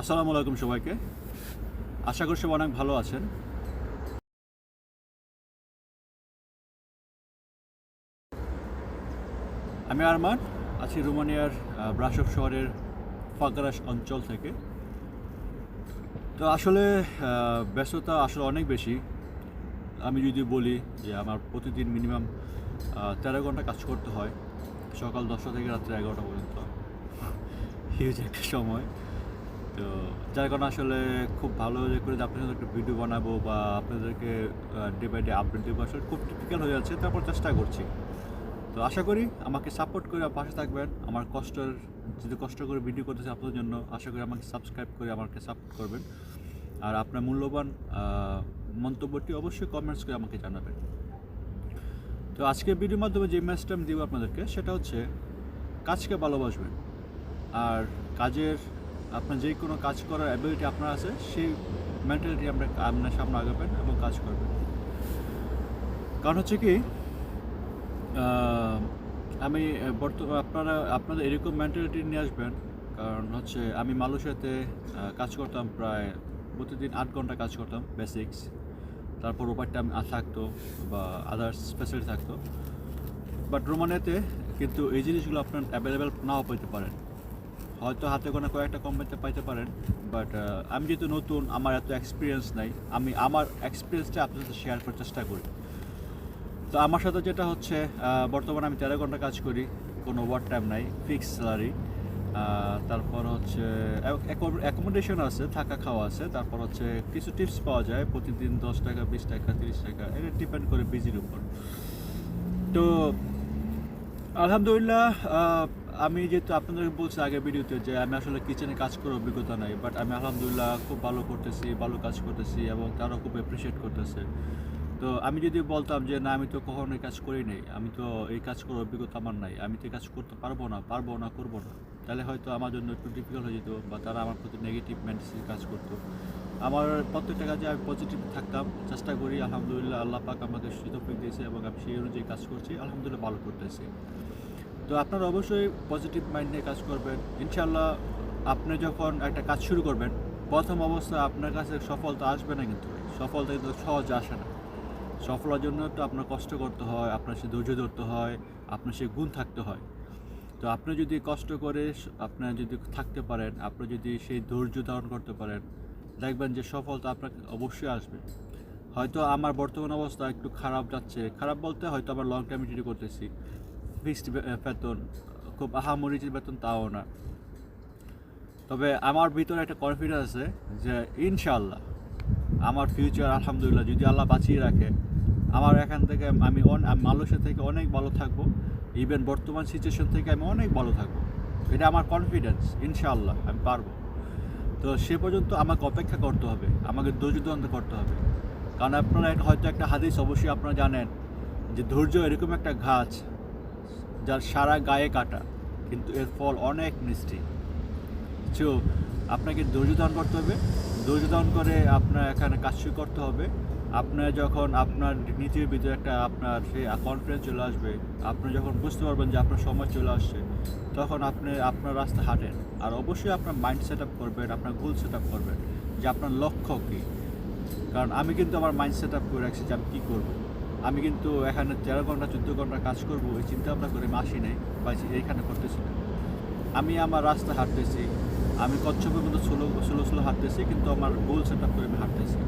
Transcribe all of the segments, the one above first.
আসসালামু আলাইকুম সবাইকে। আশা করি সবাই অনেক ভালো আছেন। আমি আরমান আছি রোমানিয়ার আহ, ব্রাসব শহরের ফাগরাস অঞ্চল থেকে। তো আসলে ব্যস্ততা আসলে অনেক বেশি। আমি যদি বলি যে আমার প্রতিদিন মিনিমাম তেরো ঘণ্টা কাজ করতে হয়। সকাল দশটা থেকে রাত্রে এগারোটা পর্যন্ত। হিউজ একটা সময়। তো যার কারণে আসলে খুব ভালো করে যে আপনাদের একটা ভিডিও বানাবো বা আপনাদেরকে ডে বাই ডে আপডেট দেবো, আসলে খুব টিপিক্যাল হয়ে যাচ্ছে, তারপর চেষ্টা করছি। তো আশা করি আমাকে সাপোর্ট করে পাশে থাকবেন। আমার কষ্টের, যদি কষ্ট করে ভিডিও করতেছি আপনাদের জন্য, আশা করি আমাকে সাবস্ক্রাইব করে আমাকে সাপোর্ট করবেন। আর আপনার মূল্যবান মন্তব্যটি অবশ্যই কমেন্টস করে আমাকে জানাবেন। তো আজকে ভিডিওর মাধ্যমে যে মেসেজটা আমি দিব আপনাদেরকে, সেটা হচ্ছে, কাজকে ভালোবাসবেন। আর কাজের আপনার যে কোনো কাজ করার অ্যাবিলিটি আপনার আছে, সেই মেন্টালিটি আমরা আপনার সামনে আগাবেন এবং কাজ করবেন। কারণ হচ্ছে কি আমি বর্তমান আপনারা, আপনাদের এরকম মেন্টালিটি নিয়ে আসবেন, কারণ হচ্ছে আমি মালয়েশিয়াতে কাজ করতাম প্রায় প্রতিদিন আট ঘণ্টা কাজ করতাম বেসিক্স তারপর ওভার টাইম থাকতো বা আদার্স স্পেশালি থাকতো। বাট রোমানিয়াতে কিন্তু এই জিনিসগুলো আপনার অ্যাভেলেবেল নাও পেতে পারেন। হয়তো হাতে গোনা কয়েকটা কোম্পানিতে পাইতে পারেন বাট আমি যেহেতু নতুন, আমার এত এক্সপিরিয়েন্স নাই, আমি আমার এক্সপিরিয়েন্সটা আপনার সাথে শেয়ার করার চেষ্টা করি। তো আমার সাথে যেটা হচ্ছে বর্তমানে আমি তেরো ঘণ্টা কাজ করি, কোনো ওয়ার টাইম নাই ফিক্স স্যালারি তারপর হচ্ছে অ্যাকোমোডেশন আছে, থাকা খাওয়া আছে, তারপর হচ্ছে কিছু টিপস পাওয়া যায়, প্রতিদিন দশ টাকা, বিশ টাকা, তিরিশ টাকা, এটা ডিপেন্ড করে বিজির উপর। তো, আলহামদুলিল্লাহ আমি যেহেতু আপনাদেরকে বলছি আগে ভিডিওতে যে আমি আসলে কিচেনে কাজ করার অভিজ্ঞতা নাই বাট আমি আলহামদুলিল্লাহ খুব ভালো করতেছি, ভালো কাজ করতেছি এবং তারাও খুব অ্যাপ্রিসিয়েট করতেছে। তো আমি যদি বলতাম যে, না, আমি তো কখনো কাজ করি নাই, আমি তো এই কাজ করার অভিজ্ঞতা আমার নাই, আমি তো কাজ করতে পারব না পারব না, করব না। তাহলে হয়তো আমার জন্য একটু ডিফিকাল্ট হয়ে যেত বা তারা আমার প্রতি নেগেটিভ মেন্টালিটি কাজ করতো। আমার প্রত্যেকটা কাজে আমি পজিটিভ থাকতাম, চেষ্টা করি, আলহামদুলিল্লাহ আল্লাহ পাক আমাকে সুযোগ দিয়েছে এবং আমি সেই অনুযায়ী কাজ করছি, আলহামদুলিল্লাহ ভালো করতেছি। তো আপনারা অবশ্যই পজিটিভ মাইন্ড নিয়ে কাজ করবেন। ইনশাল্লাহ আপনি যখন একটা কাজ শুরু করবেন, প্রথম অবস্থায় আপনার কাছে সফলতা আসবে না কিন্তু। সফলতা কিন্তু সহজে আসে না। সফলার জন্য তো আপনার কষ্ট করতে হয়, আপনার সে ধৈর্য ধরতে হয়, আপনার সে গুণ থাকতে হয়। তো আপনি যদি কষ্ট করে আপনার যদি থাকতে পারেন, আপনি যদি সেই ধৈর্য ধারণ করতে পারেন, দেখবেন যে সফলতা আপনাকে অবশ্যই আসবে। হয়তো আমার বর্তমান অবস্থা একটু খারাপ যাচ্ছে। খারাপ বলতে হয়তো আবার লং ডিউটি করতেছি। ফিক্সড বেতন, খুব আহামরিচির বেতন, তাও না। তবে আমার ভিতরে একটা কনফিডেন্স আছে যে ইনশাল্লাহ আমার ফিউচার আলহামদুলিল্লাহ, যদি আল্লাহ বাঁচিয়ে রাখে, আমার এখান থেকে আমি মালয়েশিয়া থেকে অনেক ভালো থাকব। ইভেন বর্তমান সিচুয়েশন থেকে আমি অনেক ভালো থাকব। এটা আমার কনফিডেন্স ইনশাআল্লাহ, আমি পারব। তো সে পর্যন্ত আমাকে অপেক্ষা করতে হবে, আমাকে ধৈর্য করতে হবে। কারণ আপনারা হয়তো একটা হাদিস অবশ্যই আপনারা জানেন যে ধৈর্য এরকম একটা গাছ যার সারা গায়ে কাটা, কিন্তু এর ফল অনেক মিষ্টি। সো, আপনাকে ধৈর্য ধারণ করতে হবে। ধৈর্য ধারণ করে আপনার এখানে কাজ শুরু করতে হবে। আপনার যখন আপনার নিজের ভিতরে একটা আপনার সেই কনফিডেন্স চলে আসবে, আপনি যখন বুঝতে পারবেন যে আপনার সময় চলে আসছে, তখন আপনি আপনার রাস্তা হাঁটেন। আর অবশ্যই আপনার মাইন্ড সেট আপ করবেন, আপনার গোল সেট আপ করবেন যে আপনার লক্ষ্য কী। কারণ আমি কিন্তু আমার মাইন্ড সেট আপ করে রাখছি যে আমি কী করব। আমি কিন্তু এখানে তেরো ঘণ্টা, চোদ্দ ঘণ্টা কাজ করব, এই চিন্তা ভাবনা করে আমি আসি নাই, বা এইখানে করতেছি না। আমি আমার রাস্তা হাঁটতেছি, আমি কচ্ছপের মতো স্লো স্লো স্লো হাঁটতেছি, কিন্তু আমার গোল সেট আপ করে আমি হাঁটতেছি।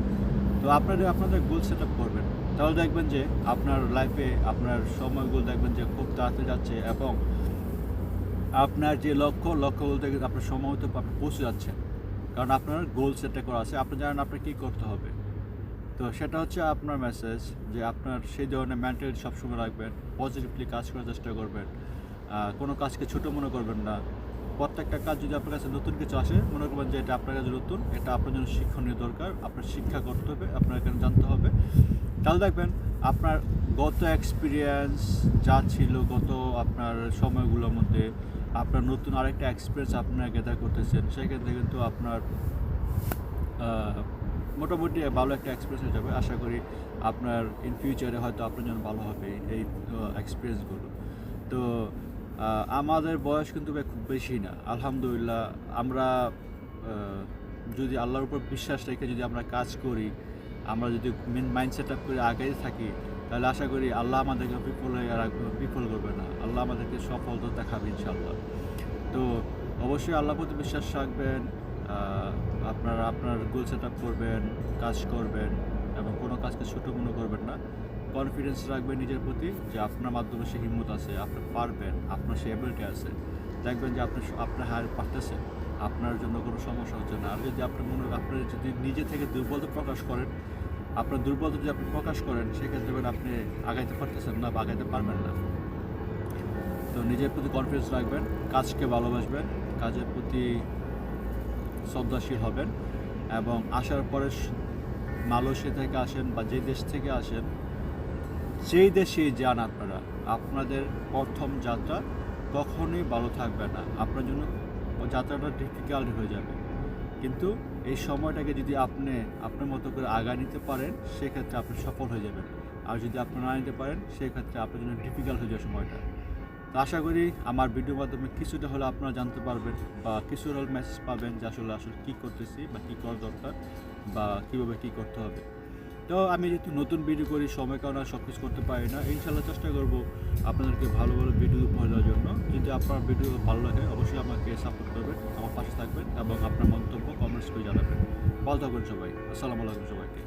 তো আপনারা, আপনাদের গোল সেট আপ করবেন। তাহলে দেখবেন যে আপনার লাইফে আপনার সময়গুলো দেখবেন যে খুব তাড়াতাড়ি যাচ্ছে এবং আপনার যে লক্ষ্য লক্ষ্য বলতে গেলে আপনার সময় মতো আপনি পৌঁছে যাচ্ছেন কারণ আপনার গোল সেটটা করা আছে, আপনি জানেন আপনার কী করতে হবে। তো সেটা হচ্ছে আপনার মেসেজ যে আপনার সেই ধরনের মেন্টালিটি সবসময় রাখবেন পজিটিভলি কাজ করার চেষ্টা করবেন। কোনো কাজকে ছোটো মনে করবেন না। প্রত্যেকটা কাজ যদি আপনার কাছে নতুন কিছু আসে, মনে করবেন যে এটা আপনার কাছে নতুন, এটা আপনার জন্য শিক্ষণীয় দরকার, আপনার শিক্ষা করতে হবে, আপনার এখানে জানতে হবে। তাহলে দেখবেন, আপনার গত এক্সপিরিয়েন্স যা ছিল, গত আপনার সময়গুলোর মধ্যে আপনার নতুন আরেকটা এক্সপিরিয়েন্স আপনারা গ্যাদার করতেছেন। সেক্ষেত্রে কিন্তু আপনার মোটামুটি ভালো একটা এক্সপিরিয়েন্স হয়ে যাবে। আশা করি আপনার ইন ফিউচারে হয়তো আপনার জন্য ভালো হবে এই এক্সপিরিয়েন্সগুলো তো আমাদের বয়স কিন্তু খুব বেশি না। আলহামদুলিল্লাহ আমরা যদি আল্লাহর উপর বিশ্বাস রেখে যদি আমরা কাজ করি, আমরা যদি মেন মাইন্ড সেট আপ করে আগেই থাকি, তাহলে আশা করি আল্লাহ আমাদেরকে বিফল হয়ে রাখবে বিফল করবে না। আল্লাহ আমাদেরকে সফল তো দেখাবে ইনশাল্লাহ তো, অবশ্যই আল্লাহ প্রতি বিশ্বাস রাখবেন। আপনারা আপনার গোল সেট আপ করবেন, কাজ করবেন এবং কোনো কাজকে ছোটো মনে করবেন না। কনফিডেন্স রাখবেন নিজের প্রতি যে আপনার মাধ্যমে সে হিম্মত আছে, আপনি পারবেন, আপনার সে অ্যাবিলিটি আছে। দেখবেন যে আপনি আপনার হার পারতেছেন, আপনার জন্য কোনো সমস্যা হচ্ছে না। আর যদি আপনি মনে আপনি যদি নিজে থেকে দুর্বলতা প্রকাশ করেন, আপনার দুর্বলতা যদি আপনি প্রকাশ করেন, সেক্ষেত্রে আপনি আগাইতে পারতেছেন না বা আগাইতে পারবেন না। তো নিজের প্রতি কনফিডেন্স রাখবেন, কাজকে ভালোবাসবেন, কাজের প্রতি শ্রদ্ধাশীল হবেন এবং আসার পরে মালয়েশিয়া থেকে আসেন বা যে দেশ থেকে আসেন, যেই দেশেই যান আপনারা, আপনাদের প্রথম যাত্রা কখনোই ভালো থাকবে না। আপনার জন্য যাত্রাটা ডিফিকাল্ট হয়ে যাবে। কিন্তু এই সময়টাকে যদি আপনি আপনার মতো করে আগা নিতে পারেন, সেক্ষেত্রে আপনি সফল হয়ে যাবেন। আর যদি আপনি না নিতে পারেন, সেক্ষেত্রে আপনার জন্য ডিফিকাল্ট হয়ে যাবে সময়টা। তো আশা করি আমার ভিডিওর মাধ্যমে কিছুটা হলে আপনারা জানতে পারবেন বা কিছুটা হলে মেসেজ পাবেন যে আসলে আসলে কী করতেছি বা কী করা দরকার বা কীভাবে কী করতে হবে। তো আমি যেহেতু নতুন ভিডিও করি, সময় কারণে সব কিছু করতে পারি না ইনশাল্লাহ চেষ্টা করব আপনাদেরকে ভালো ভালো ভিডিও উপহার দেওয়ার জন্য। যদি আপনার ভিডিও ভালো লাগে, অবশ্যই আমাকে সাপোর্ট করবেন, আমার পাশে থাকবেন এবং আপনার মন্তব্য কমেন্টস করে জানাবেন। ভালো থাকবেন সবাই। আসসালামু আলাইকুম সবাইকে।